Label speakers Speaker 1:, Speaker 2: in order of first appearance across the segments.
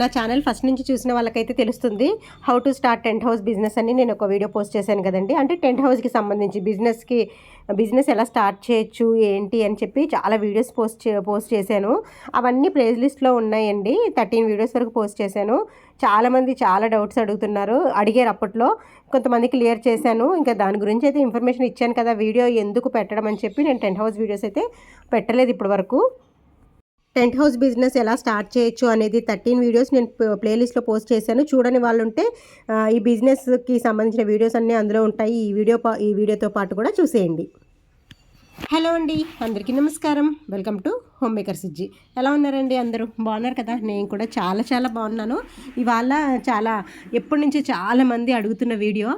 Speaker 1: నా channel first నుంచి చూసిన వాళ్ళకైతే తెలుస్తుంది how to start tent house business అని నేను ఒక వీడియో పోస్ట్ చేశాను కదండి. అంటే టెంట్ హౌస్కి సంబంధించి బిజినెస్కి బిజినెస్ ఎలా స్టార్ట్ చేయొచ్చు ఏంటి అని చెప్పి చాలా వీడియోస్ పోస్ట్ పోస్ట్ చేశాను. అవన్నీ ప్లేస్ లిస్ట్లో ఉన్నాయండి. థర్టీన్ వీడియోస్ వరకు పోస్ట్ చేశాను. చాలామంది చాలా డౌట్స్ అడుగుతున్నారు. అడిగారు అప్పట్లో. కొంతమంది క్లియర్ చేశాను. ఇంకా దాని గురించి అయితే ఇన్ఫర్మేషన్ ఇచ్చాను కదా వీడియో ఎందుకు పెట్టడం అని చెప్పి నేను టెంట్ హౌస్ వీడియోస్ అయితే పెట్టలేదు ఇప్పటి వరకు. టెంట్ హౌస్ బిజినెస్ ఎలా స్టార్ట్ చేయొచ్చు అనేది థర్టీన్ వీడియోస్ నేను ప్లేలిస్ట్లో పోస్ట్ చేశాను. చూడని వాళ్ళు ఉంటే ఈ బిజినెస్కి సంబంధించిన వీడియోస్ అన్నీ అందులో ఉంటాయి. ఈ వీడియో ఈ వీడియోతో పాటు కూడా చూసేయండి. హలో అండి అందరికీ నమస్కారం. వెల్కమ్ టు హోమ్ మేకర్ సిజ్జి. ఎలా ఉన్నారండి అందరూ? బాగున్నారు కదా? నేను కూడా చాలా చాలా బాగున్నాను. ఇవాళ చాలా ఎప్పటి నుంచి చాలా మంది అడుగుతున్న వీడియో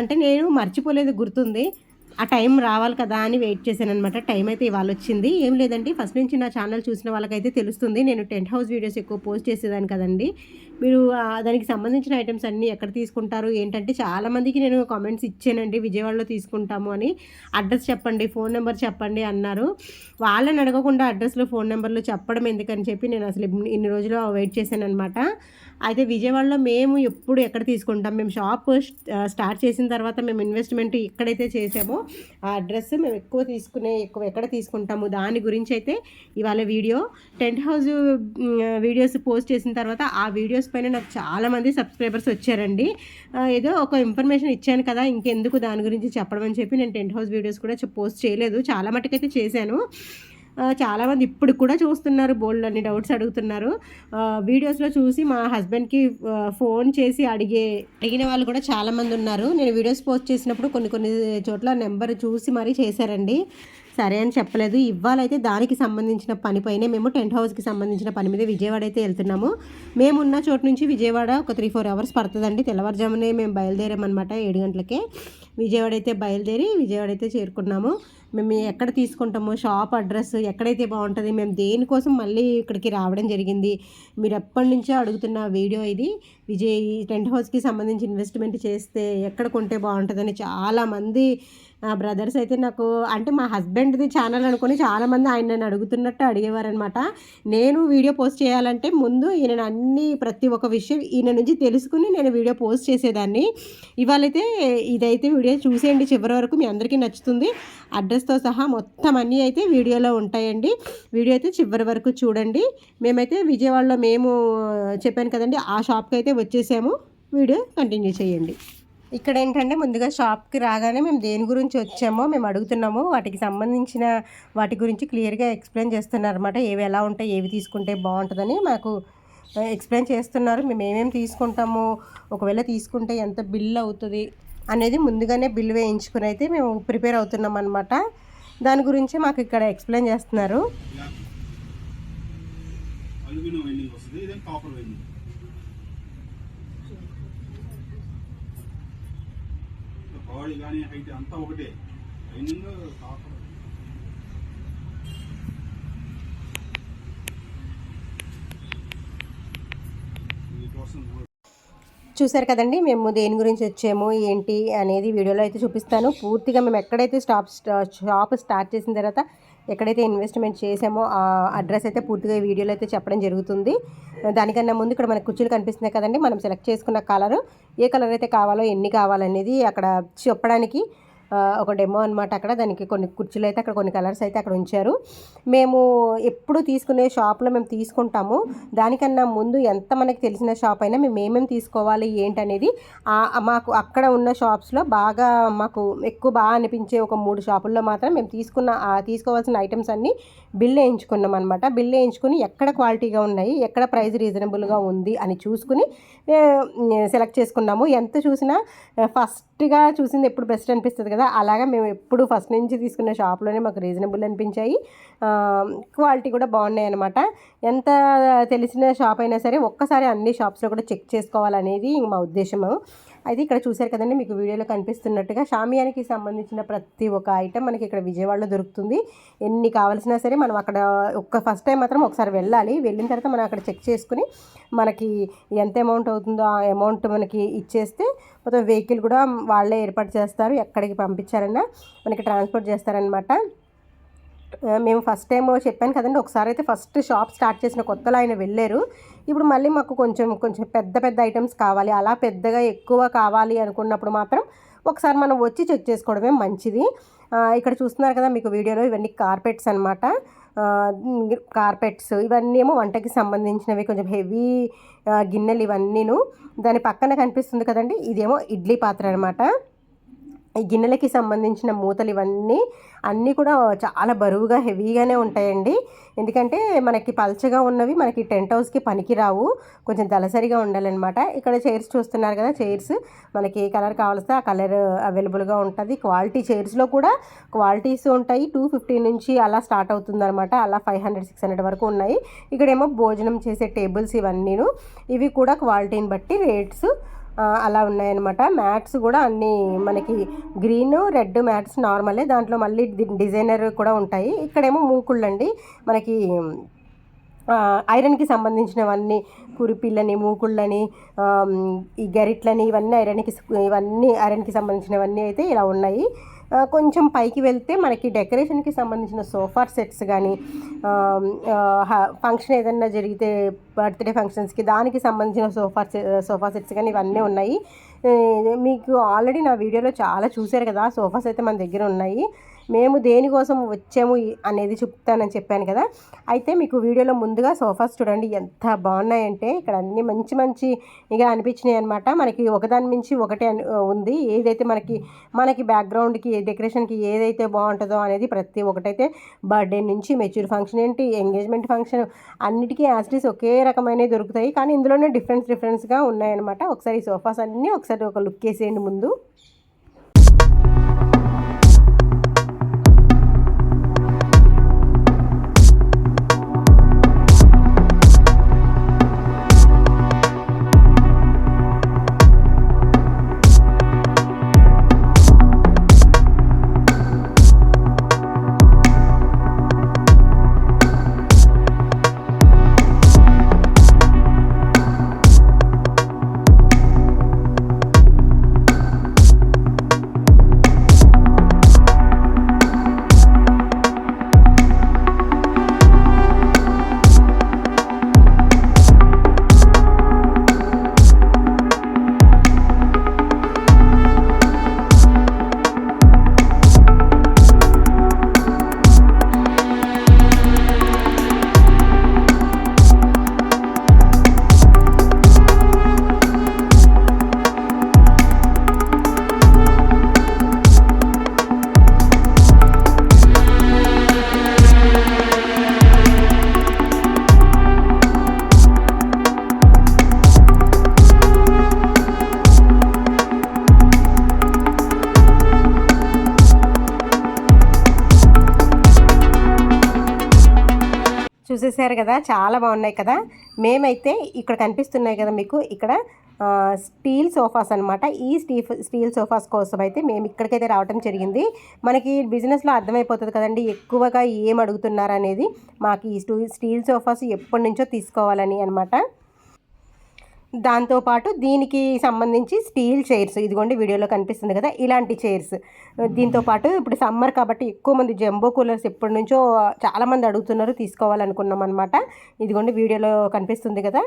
Speaker 1: అంటే నేను మర్చిపోలేదు గుర్తుంది. ఆ టైం రావాలి కదా అని వెయిట్ చేశాను అనమాట టైం అయితే ఇవాళ వచ్చింది. ఏం లేదండి ఫస్ట్ నుంచి నా ఛానల్ చూసిన వాళ్ళకైతే తెలుస్తుంది. నేను టెంట్ హౌస్ వీడియోస్ ఎక్కువ పోస్ట్ చేసేదాన్ని కదండి. మీరు దానికి సంబంధించిన ఐటమ్స్ అన్నీ ఎక్కడ తీసుకుంటారు? ఏంటంటే చాలామందికి నేను కామెంట్స్ ఇచ్చానండి. విజయవాడలో తీసుకుంటాము అని. అడ్రస్ చెప్పండి ఫోన్ నెంబర్ చెప్పండి అన్నారు. వాళ్ళని అడగకుండా అడ్రస్లో ఫోన్ నెంబర్లు చెప్పడం ఎందుకని చెప్పి నేను అసలు ఇన్ని రోజులు వెయిట్ చేశాను అనమాట అయితే విజయవాడలో మేము ఎప్పుడు ఎక్కడ తీసుకుంటాం? మేము షాప్ స్టార్ట్ చేసిన తర్వాత మేము ఇన్వెస్ట్మెంట్ ఎక్కడైతే చేసామో. ఆ అడ్రస్ మేము ఎక్కువ తీసుకునే ఎక్కువ ఎక్కడ తీసుకుంటాము? దాని గురించి అయితే ఇవాళ video tent house videos post చేసిన తర్వాత ఆ వీడియోస్ పైన నాకు చాలామంది సబ్స్క్రైబర్స్ వచ్చారండి. ఏదో ఒక ఇన్ఫర్మేషన్ ఇచ్చాను కదా ఇంకెందుకు దాని గురించి చెప్పడం అని చెప్పి నేను టెంట్ హౌస్ వీడియోస్ కూడా పోస్ట్ చేయలేదు. చాలా మటుకైతే చేశాను. చాలామంది ఇప్పుడు కూడా చూస్తున్నారు బోల్డ్ అన్ని డౌట్స్ అడుగుతున్నారు. వీడియోస్లో చూసి మా హస్బెండ్కి ఫోన్ చేసి అడిగే అడిగిన వాళ్ళు కూడా చాలామంది ఉన్నారు. నేను వీడియోస్ పోస్ట్ చేసినప్పుడు కొన్ని కొన్ని చోట్ల నెంబర్ చూసి మరీ చేశారండి. సరే అని చెప్పలేదు. ఇవ్వాలైతే దానికి సంబంధించిన పనిపైనే మేము టెంట్ హౌస్కి సంబంధించిన పని మీద విజయవాడ అయితే వెళ్తున్నాము. మేము ఉన్న చోటు నుంచి విజయవాడ ఒక త్రీ ఫోర్ అవర్స్ పడుతుందండి. తెల్లవారుజామునే మేము బయలుదేరామన్నమాట ఏడు గంటలకే. విజయవాడ అయితే బయలుదేరి విజయవాడ అయితే చేరుకున్నాము. మేము ఎక్కడ తీసుకుంటాము? షాప్ అడ్రస్ ఎక్కడైతే బాగుంటుంది? మేము దేనికోసం మళ్ళీ ఇక్కడికి రావడం జరిగింది? మీరు ఎప్పటి నుంచో అడుగుతున్న వీడియో ఇది. విజయ్ టెంట్ హౌస్కి సంబంధించి ఇన్వెస్ట్మెంట్ చేస్తే ఎక్కడ కొంటే బాగుంటుందని చాలామంది బ్రదర్స్ అయితే నాకు అంటే మా హస్బెండ్ది ఛానల్ అనుకుని చాలామంది ఆయన నన్ను అడుగుతున్నట్టు అడిగేవారనమాట నేను వీడియో పోస్ట్ చేయాలంటే ముందు ఈయన అన్ని ప్రతి ఒక్క విషయం ఈయన నుంచి తెలుసుకుని నేను వీడియో పోస్ట్ చేసేదాన్ని. ఇవాళైతే ఇదైతే వీడియో చూసేయండి చివరి వరకు మీ అందరికీ నచ్చుతుంది. అడ్రస్తో సహా మొత్తం అన్నీ అయితే వీడియోలో ఉంటాయండి. వీడియో అయితే చివరి వరకు చూడండి. మేమైతే విజయవాడలో మేము చెప్పాను కదండి ఆ షాప్కి అయితే వచ్చేసాము. వీడియో కంటిన్యూ చేయండి. ఇక్కడ ఏంటంటే ముందుగా షాప్కి రాగానే మేము దేని గురించి వచ్చామో మేము అడుగుతున్నాము. వాటికి సంబంధించిన వాటి గురించి క్లియర్గా ఎక్స్ప్లెయిన్ చేస్తున్నారు అనమాట ఏవి ఎలా ఉంటాయి ఏవి తీసుకుంటే బాగుంటుందని మాకు ఎక్స్ప్లెయిన్ చేస్తున్నారు. మేము ఏమేమి తీసుకుంటాము ఒకవేళ తీసుకుంటే ఎంత బిల్ అవుతుంది అనేది ముందుగానే బిల్ వేయించుకుని అయితే మేము ప్రిపేర్ అవుతున్నాం అనమాట దాని గురించి మాకు ఇక్కడ ఎక్స్ప్లెయిన్ చేస్తున్నారు
Speaker 2: అల్యూమినియం వెల్డింగ్ వస్తుంది ఇదే కాపర్ వెల్డింగ్ బాడీ కానీ హైట్ అంతా ఒకటే. ట్రైనింగ్
Speaker 1: చూసారు కదండి మేము దేని గురించి వచ్చాము ఏంటి అనేది వీడియోలో అయితే చూపిస్తాను. పూర్తిగా మేము ఎక్కడైతే స్టాప్ షాప్ స్టార్ట్ చేసిన తర్వాత ఎక్కడైతే ఇన్వెస్ట్మెంట్ చేసామో ఆ అడ్రస్ అయితే పూర్తిగా ఈ వీడియోలో అయితే చెప్పడం జరుగుతుంది. దానికన్నా ముందు ఇక్కడ మనకు కుర్చీలు కనిపిస్తున్నాయి కదండి మనం సెలెక్ట్ చేసుకున్న కలర్ ఏ కలర్ అయితే కావాలో ఎన్ని కావాలనేది అక్కడ చెప్పడానికి ఒక డెమో అనమాట అక్కడ దానికి కొన్ని కుర్చీలు అయితే అక్కడ కొన్ని కలర్స్ అయితే అక్కడ ఉంచారు. మేము ఎప్పుడు తీసుకునే షాప్లో మేము తీసుకుంటాము. దానికన్నా ముందు ఎంత మనకి తెలిసిన షాప్ అయినా మేము ఏమేమి తీసుకోవాలి ఏంటనేది మాకు అక్కడ ఉన్న షాప్స్లో బాగా మాకు ఎక్కువ బాగా అనిపించే ఒక మూడు షాపుల్లో మాత్రం మేము తీసుకున్న తీసుకోవాల్సిన ఐటమ్స్ అన్నీ బిల్ వేయించుకున్నాం అనమాట బిల్ వేయించుకుని ఎక్కడ క్వాలిటీగా ఉన్నాయి ఎక్కడ ప్రైస్ రీజనబుల్గా ఉంది అని చూసుకుని సెలెక్ట్ చేసుకున్నాము. ఎంత చూసినా ఫస్ట్గా చూసింది ఎప్పుడు బెస్ట్ అనిపిస్తుంది కదా అలాగా మేము ఎప్పుడు ఫస్ట్ నుంచి తీసుకున్న షాప్లోనే మాకు రీజనబుల్ అనిపించాయి. క్వాలిటీ కూడా బాగున్నాయి అనమాట ఎంత తెలిసిన షాప్ అయినా సరే ఒక్కసారి అన్ని షాప్స్లో కూడా చెక్ చేసుకోవాలనేది మా ఉద్దేశము. అయితే ఇక్కడ చూశారు కదండి మీకు వీడియోలో కనిపిస్తున్నట్టుగా షామియానికి సంబంధించిన ప్రతి ఒక్క ఐటెం మనకి ఇక్కడ విజయవాడలో దొరుకుతుంది. ఎన్ని కావాల్సినా సరే మనం అక్కడ ఒక్క ఫస్ట్ టైం మాత్రం ఒకసారి వెళ్ళాలి. వెళ్ళిన తర్వాత మనం అక్కడ చెక్ చేసుకుని మనకి ఎంత అమౌంట్ అవుతుందో ఆ అమౌంట్ మనకి ఇచ్చేస్తే మొత్తం వెహికల్ కూడా వాళ్ళే ఏర్పాటు చేస్తారు ఎక్కడికి పంపించారన్నా మనకి ట్రాన్స్పోర్ట్ చేస్తారనమాట మేము ఫస్ట్ టైం చెప్పాను కదండి ఒకసారి అయితే ఫస్ట్ షాప్ స్టార్ట్ చేసిన కొత్తలో ఆయన వెళ్ళారు. ఇప్పుడు మళ్ళీ మాకు కొంచెం కొంచెం పెద్ద పెద్ద ఐటమ్స్ కావాలి. అలా పెద్దగా ఎక్కువ కావాలి అనుకున్నప్పుడు మాత్రం ఒకసారి మనం వచ్చి చెక్ చేసుకోవడమే మంచిది. ఇక్కడ చూస్తున్నారు కదా మీకు వీడియోలో ఇవన్నీ కార్పెట్స్ అనమాట కార్పెట్స్ ఇవన్నీ ఏమో వంటకి సంబంధించినవి కొంచెం హెవీ గిన్నెలు ఇవన్నీను. దాని పక్కన కనిపిస్తుంది కదండి ఇదేమో ఇడ్లీ పాత్ర అనమాట ఈ గిన్నెలకి సంబంధించిన మూతలు ఇవన్నీ అన్నీ కూడా చాలా బరువుగా హెవీగానే ఉంటాయండి. ఎందుకంటే మనకి పల్చగా ఉన్నవి మనకి టెంట్ హౌస్కి పనికిరావు. కొంచెం దళసరిగా ఉండాలన్నమాట. ఇక్కడ చైర్స్ చూస్తున్నారు కదా చైర్స్. మనకి ఏ కలర్ కావాల్స్తే ఆ కలర్ అవైలబుల్గా ఉంటుంది. క్వాలిటీ చైర్స్లో కూడా క్వాలిటీస్ ఉంటాయి. టూ ఫిఫ్టీ నుంచి అలా స్టార్ట్ అవుతుంది అనమాట అలా ఫైవ్ హండ్రెడ్ సిక్స్ హండ్రెడ్ వరకు ఉన్నాయి. ఇక్కడేమో భోజనం చేసే టేబుల్స్ ఇవన్నీను. ఇవి కూడా క్వాలిటీని బట్టి రేట్స్ అలా ఉన్నాయన్నమాట. మ్యాట్స్ కూడా అన్ని మనకి గ్రీన్ రెడ్ మ్యాట్స్ నార్మలే. దాంట్లో మళ్ళీ డి- డిజైనర్ కూడా ఉంటాయి. ఇక్కడేమో మూకుళ్ళండి. మనకి ఐరన్కి సంబంధించినవన్నీ కురిపిల్లని మూకుళ్ళని ఈ గరిట్లని ఇవన్నీ ఐరన్కి ఇవన్నీ ఐరన్కి సంబంధించినవన్నీ అయితే ఇలా ఉన్నాయి. కొంచెం పైకి వెళ్తే మనకి డెకరేషన్కి సంబంధించిన సోఫా సెట్స్ కానీ ఫంక్షన్ ఏదైనా జరిగితే బర్త్డే ఫంక్షన్స్కి దానికి సంబంధించిన సోఫా సోఫా సెట్స్ కానీ ఇవన్నీ ఉన్నాయి. మీకు ఆల్రెడీ నా వీడియోలో చాలా చూశారు కదా సోఫాస్ అయితే మన దగ్గర ఉన్నాయి. మేము దేనికోసం వచ్చాము అనేది చెప్తానని చెప్పాను కదా. అయితే మీకు వీడియోలో ముందుగా సోఫాస్ చూడండి ఎంత బాగున్నాయంటే ఇక్కడ అన్ని మంచి మంచి ఇక అనిపించినాయి అనమాట మనకి ఒకదాని మించి ఒకటే ఉంది. ఏదైతే మనకి మనకి బ్యాక్గ్రౌండ్కి డెకరేషన్కి ఏదైతే బాగుంటుందో అనేది ప్రతి ఒక్కటైతే బర్త్డే నుంచి మెచ్యూర్ ఫంక్షన్ ఏంటి ఎంగేజ్మెంట్ ఫంక్షన్ అన్నిటికీ యాసిటీస్ ఒకే రకమైనవి దొరుకుతాయి. కానీ ఇందులోనే డిఫరెన్స్ డిఫరెన్స్గా ఉన్నాయన్నమాట. ఒకసారి సోఫాస్ అన్నీ ఒకసారి ఒక లుక్ వేసేయండి ముందు. చూసేసారు కదా చాలా బాగున్నాయి కదా. మేమైతే ఇక్కడ కనిపిస్తున్నాయి కదా మీకు ఇక్కడ స్టీల్ సోఫాస్ అనమాట ఈ స్టీఫ్ స్టీల్ సోఫాస్ కోసం అయితే మేము ఇక్కడికైతే రావటం జరిగింది. మనకి బిజినెస్లో అర్థమైపోతుంది కదండి ఎక్కువగా ఏం అడుగుతున్నారనేది మాకు ఈ స్టీల్ సోఫాస్ ఎప్పటి నుంచో తీసుకోవాలని అనమాట దాంతోపాటు దీనికి సంబంధించి స్టీల్ చైర్స్ ఇదిగోండి వీడియోలో కనిపిస్తుంది కదా ఇలాంటి చైర్స్. దీంతో పాటు ఇప్పుడు సమ్మర్ కాబట్టి ఎక్కువ మంది జంబో కూలర్స్ ఎప్పటి నుంచో చాలామంది అడుగుతున్నారు తీసుకోవాలనుకున్నాం అనమాట ఇదిగోండి వీడియోలో కనిపిస్తుంది కదా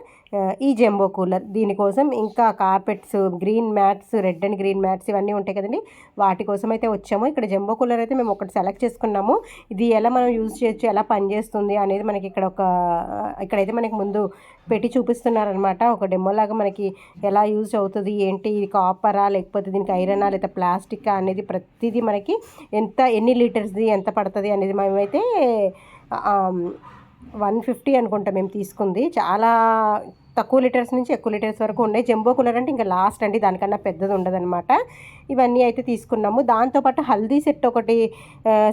Speaker 1: ఈ జంబో కూలర్. దీనికోసం ఇంకా carpets green mats red and green mats ఇవన్నీ ఉంటాయి కదండి. వాటి కోసం అయితే వచ్చాము. ఇక్కడ జంబో కూలర్ అయితే మేము ఒకటి సెలెక్ట్ చేసుకున్నాము. ఇది ఎలా మనం యూజ్ చేయొచ్చు ఎలా పనిచేస్తుంది అనేది మనకి ఇక్కడ ఒక ఇక్కడైతే మనకి ముందు పెట్టి చూపిస్తున్నారనమాట ఒక డెమో లాగా మనకి ఎలా యూజ్ అవుతుంది ఏంటి ఇది కాపరా లేకపోతే దీనికి ఐరనా లేదా ప్లాస్టిక్ అనేది ప్రతిదీ మనకి ఎంత ఎన్ని లీటర్స్ది ఎంత పడుతుంది అనేది మేమైతే వన్ ఫిఫ్టీ అనుకుంటా మేము తీసుకుంది. చాలా తక్కువ లీటర్స్ నుంచి ఎక్కువ లీటర్స్ వరకు ఉన్నాయి. జంబో కూలర్ అంటే ఇంకా లాస్ట్ అండి దానికన్నా పెద్దది ఉండదన్నమాట. ఇవన్నీ అయితే తీసుకున్నాము. దాంతోపాటు హల్దీ సెట్ ఒకటి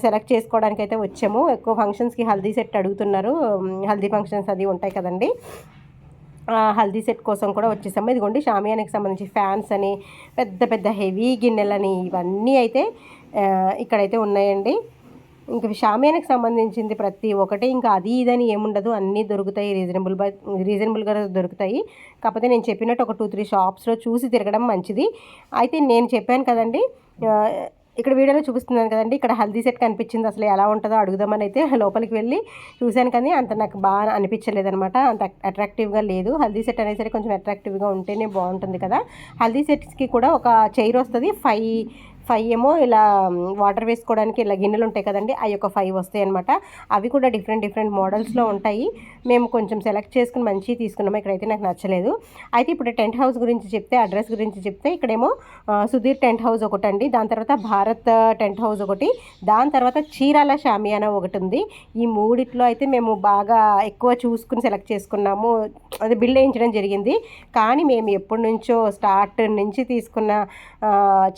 Speaker 1: సెలెక్ట్ చేసుకోవడానికి అయితే వచ్చాము. ఎక్కువ ఫంక్షన్స్కి హల్దీ సెట్ అడుగుతున్నారు. హల్దీ ఫంక్షన్స్ అది ఉంటాయి కదండి. హల్దీ సెట్ కోసం కూడా వచ్చేసాము. ఇదిగోండి షామియానికి సంబంధించి ఫ్యాన్స్ అని పెద్ద పెద్ద హెవీ గిన్నెలని ఇవన్నీ అయితే ఇక్కడైతే ఉన్నాయండి. ఇంకా షామియానికి సంబంధించింది ప్రతి ఒక్కటి ఇంకా అది ఇదని ఏముండదు అన్నీ దొరుకుతాయి రీజనబుల్ బై రీజనబుల్గా దొరుకుతాయి. కాకపోతే నేను చెప్పినట్టు ఒక టూ త్రీ షాప్స్లో చూసి తిరగడం మంచిది. అయితే నేను చెప్పాను కదండి ఇక్కడ వీడియోలో చూపిస్తున్నాను కదండి. ఇక్కడ హల్దీ సెట్ కనిపించింది. అసలు ఎలా ఉంటుందో అడుగుదామని అయితే లోపలికి వెళ్ళి చూశాను కానీ అంత నాకు బాగా అనిపించలేదు అనమాట అంత అట్రాక్టివ్గా లేదు. హల్దీ సెట్ అనేసరికి కొంచెం అట్రాక్టివ్గా ఉంటేనే బాగుంటుంది కదా. హల్దీ సెట్స్కి కూడా ఒక చైర్ వస్తుంది. ఫైవ్ ఫైవ్ ఏమో ఇలా వాటర్ వేసుకోవడానికి ఇలా గిన్నెలు ఉంటాయి కదండి అవి ఒక ఫైవ్ వస్తాయి అనమాట అవి కూడా డిఫరెంట్ డిఫరెంట్ మోడల్స్లో ఉంటాయి. మేము కొంచెం సెలెక్ట్ చేసుకుని మంచి తీసుకున్నాము. ఇక్కడైతే నాకు నచ్చలేదు. అయితే ఇప్పుడు టెంట్ హౌస్ గురించి చెప్తే అడ్రస్ గురించి చెప్తే ఇక్కడేమో సుధీర్ టెంట్ హౌస్ ఒకటి అండి దాని తర్వాత భారత్ టెంట్ హౌస్ ఒకటి. దాని తర్వాత చీరాల షామియానా ఒకటి ఉంది. ఈ మూడిట్లో అయితే మేము బాగా ఎక్కువ చూసుకుని సెలెక్ట్ చేసుకున్నాము. అది బిల్డ్ వేయించడం జరిగింది. కానీ మేము ఎప్పటి నుంచో స్టార్ట్ నుంచి తీసుకున్న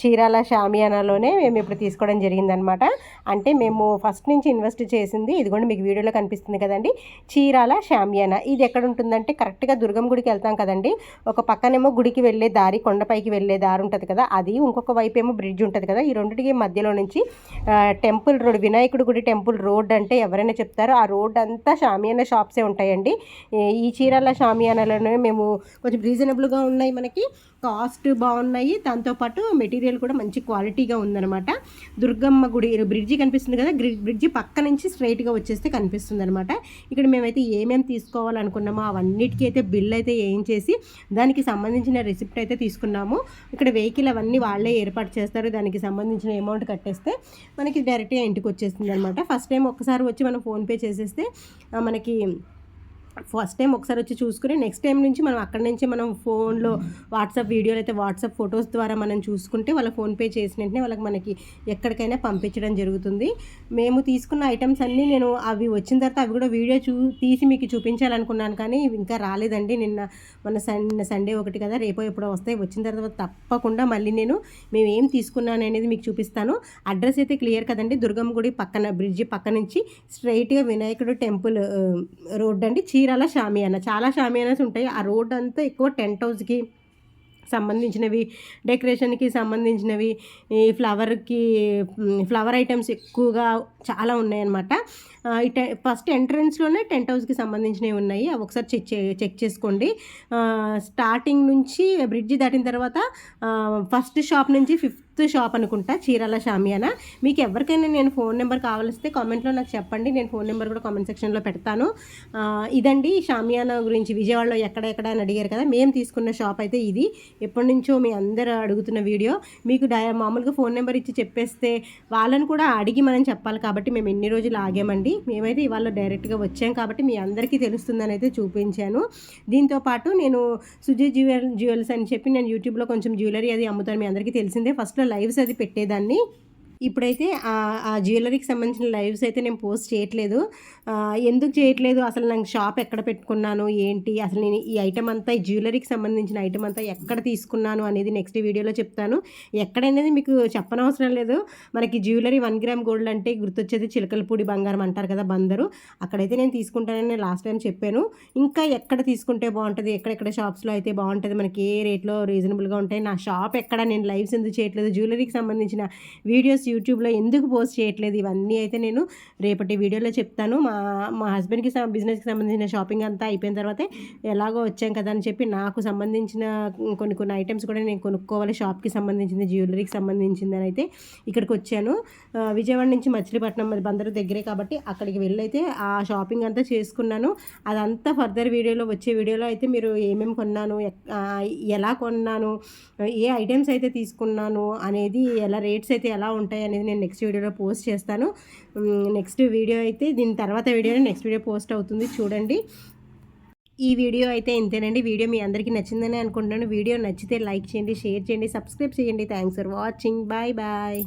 Speaker 1: చీరాల షామి షామియానాలోనే మేము ఇప్పుడు తీసుకోవడం జరిగిందనమాట. అంటే మేము ఫస్ట్ నుంచి ఇన్వెస్ట్ చేసింది ఇదిగోండి మీకు వీడియోలో కనిపిస్తుంది కదండి చీరాల షామియానా. ఇది ఎక్కడ ఉంటుందంటే కరెక్ట్గా దుర్గం గుడికి వెళ్తాం కదండి. ఒక పక్కనేమో గుడికి వెళ్ళే దారి కొండపైకి వెళ్ళే దారి ఉంటుంది కదా అది ఇంకొక వైపు ఏమో బ్రిడ్జ్ ఉంటుంది కదా ఈ రెండింటికి మధ్యలో నుంచి టెంపుల్ రోడ్ వినాయకుడి గుడి టెంపుల్ రోడ్ అంటే ఎవరైనా చెప్తారో ఆ రోడ్ అంతా షామియానా షాప్సే ఉంటాయండి. ఈ- ఈ చీరాల షామియానాలోనే మేము కొంచెం రీజనబుల్గా ఉన్నాయి మనకి. కాస్ట్ బాగున్నాయి. దాంతోపాటు మెటీరియల్ కూడా మంచి క్వాలిటీగా ఉందన్నమాట. దుర్గమ్మ గుడి బ్రిడ్జి కనిపిస్తుంది కదా గ్రి- బ్రిడ్జి పక్క నుంచి స్ట్రైట్గా వచ్చేస్తే కనిపిస్తుంది అనమాట ఇక్కడ మేమైతే ఏమేమి తీసుకోవాలనుకున్నామో అవన్నిటికీ అయితే బిల్ అయితే వేయించేసి దానికి సంబంధించిన రిసిప్ట్ అయితే తీసుకున్నాము. ఇక్కడ వెహికల్ అవన్నీ వాళ్ళే ఏర్పాటు చేస్తారు. దానికి సంబంధించిన అమౌంట్ కట్టేస్తే మనకి డైరెక్ట్గా ఇంటికి వచ్చేస్తుంది అనమాట ఫస్ట్ టైం ఒకసారి వచ్చి మనం ఫోన్పే చేసేస్తే మనకి ఫస్ట్ టైం ఒకసారి వచ్చి చూసుకుని నెక్స్ట్ టైం నుంచి మనం అక్కడి నుంచి మనం ఫోన్లో వాట్సాప్ వీడియోలు అయితే వాట్సాప్ ఫొటోస్ ద్వారా మనం చూసుకుంటే వాళ్ళ ఫోన్పే చేసిన వెంటనే వాళ్ళకి మనకి ఎక్కడికైనా పంపించడం జరుగుతుంది. మేము తీసుకున్న ఐటమ్స్ అన్నీ నేను అవి వచ్చిన తర్వాత అవి కూడా వీడియో చూ తీసి మీకు చూపించాలనుకున్నాను కానీ ఇంకా రాలేదండి. నిన్న మన సన్ సండే ఒకటి కదా రేపో ఎప్పుడో వస్తాయి. వచ్చిన తర్వాత తప్పకుండా మళ్ళీ నేను మేము ఏం తీసుకున్నాను అనేది మీకు చూపిస్తాను. అడ్రస్ అయితే క్లియర్ కదండి. దుర్గమ్మ గుడి పక్కన బ్రిడ్జి పక్క నుంచి స్ట్రైట్గా వినాయకుడు టెంపుల్ రోడ్ అండి. చీరాల షామియానా చాలా షామియానాస్ ఉంటాయి. ఆ రోడ్ అంతా ఎక్కువ టెంట్ హౌస్కి సంబంధించినవి డెకరేషన్కి సంబంధించినవి ఈ ఫ్లవర్కి ఫ్లవర్ ఐటమ్స్ ఎక్కువగా చాలా ఉన్నాయన్నమాట. ఈ టె ఫస్ట్ ఎంట్రన్స్లోనే టెంట్ హౌస్కి సంబంధించినవి ఉన్నాయి. అవి ఒకసారి చెక్ చే చెక్ చేసుకోండి. స్టార్టింగ్ నుంచి బ్రిడ్జి దాటిన తర్వాత ఫస్ట్ షాప్ నుంచి ఫిఫ్త్ షాప్ అనుకుంటా చీరాల షామియానా. మీకు ఎవరికైనా నేను ఫోన్ నెంబర్ కావాలిస్తే కామెంట్లో నాకు చెప్పండి నేను ఫోన్ నెంబర్ కూడా కామెంట్ సెక్షన్లో పెడతాను. ఇదండి షామియానా గురించి. విజయవాడలో ఎక్కడెక్కడ అని అడిగారు కదా మేము తీసుకున్న షాప్ అయితే ఇది. ఎప్పటి నుంచో మీ అందరూ అడుగుతున్న వీడియో. మీకు డై మామూలుగా ఫోన్ నెంబర్ ఇచ్చి చెప్పేస్తే వాళ్ళని కూడా అడిగి మనం చెప్పాలి కాబట్టి మేము ఎన్ని రోజులు ఆగామండి. మేమైతే ఇవాళ డైరెక్ట్గా వచ్చాం కాబట్టి మీ అందరికీ తెలుస్తుందని అయితే చూపించాను. దీంతో పాటు నేను సుజీ జ్యువెల్ జ్యువెల్స్ అని చెప్పి నేను యూట్యూబ్లో కొంచెం జ్యువెలరీ అది అమ్ముతాను మీ అందరికీ తెలిసిందే. ఫస్ట్లో లైవ్స్ అది పెట్టేదాన్ని. ఇప్పుడైతే ఆ- జ్యువెలరీకి సంబంధించిన లైవ్స్ అయితే నేను పోస్ట్ చేయట్లేదు. ఎందుకు చేయట్లేదు? అసలు నాకు షాప్ ఎక్కడ పెట్టుకున్నాను? ఏంటి? అసలు నేను ఈ ఐటమ్ అంతా ఈ జ్యువెలరీకి సంబంధించిన ఐటమ్ అంతా ఎక్కడ తీసుకున్నాను అనేది నెక్స్ట్ వీడియోలో చెప్తాను. ఎక్కడనేది మీకు చెప్పనవసరం లేదు. మనకి జ్యువెలరీ వన్ గ్రామ్ గోల్డ్ అంటే గుర్తొచ్చేది చిలకలపూడి బంగారం అంటారు కదా బందరు. అక్కడైతే నేను తీసుకుంటానని లాస్ట్ టైం చెప్పాను. ఇంకా ఎక్కడ తీసుకుంటే బాగుంటుంది? ఎక్కడెక్కడ షాప్స్లో అయితే బాగుంటుంది? మనకి ఏ రేట్లో రీజనబుల్గా ఉంటాయి? నా షాప్ ఎక్కడ? నేను లైవ్స్ ఎందుకు చేయట్లేదు? జ్యువెలరీకి సంబంధించిన వీడియోస్ యూట్యూబ్లో ఎందుకు పోస్ట్ చేయట్లేదు? ఇవన్నీ అయితే నేను రేపటి వీడియోలో చెప్తాను. మా మా హస్బెండ్కి బిజినెస్కి సంబంధించిన షాపింగ్ అంతా అయిపోయిన తర్వాత ఎలాగో వచ్చాం కదా అని చెప్పి నాకు సంబంధించిన కొన్ని కొన్ని ఐటమ్స్ కూడా నేను కొనుక్కోవాలి. షాప్కి సంబంధించింది జ్యువెలరీకి సంబంధించింది అని అయితే ఇక్కడికి వచ్చాను. విజయవాడ నుంచి మచిలీపట్నం మరి బందరు దగ్గరే కాబట్టి అక్కడికి వెళ్ళైతే ఆ షాపింగ్ అంతా చేసుకున్నాను. అదంతా ఫర్దర్ వీడియోలో వచ్చే వీడియోలో అయితే మీరు ఏమేమి కొన్నాను ఎలా కొన్నాను ఏ ఐటమ్స్ అయితే తీసుకున్నాను అనేది ఎలా రేట్స్ అయితే ఎలా ఉంటాయి అనేది నేను నెక్స్ట్ వీడియోలో పోస్ట్ చేస్తాను. నెక్స్ట్ వీడియో అయితే దీని తర్వాత వీడియో నెక్స్ట్ వీడియో పోస్ట్ అవుతుంది. చూడండి. ఈ వీడియో అయితే ఇంతేనండి. వీడియో మీ అందరికీ నచ్చిందని అనుకుంటున్నాను. వీడియో నచ్చితే లైక్ చేయండి షేర్ చేయండి సబ్స్క్రైబ్ చేయండి. Thanks for watching bye bye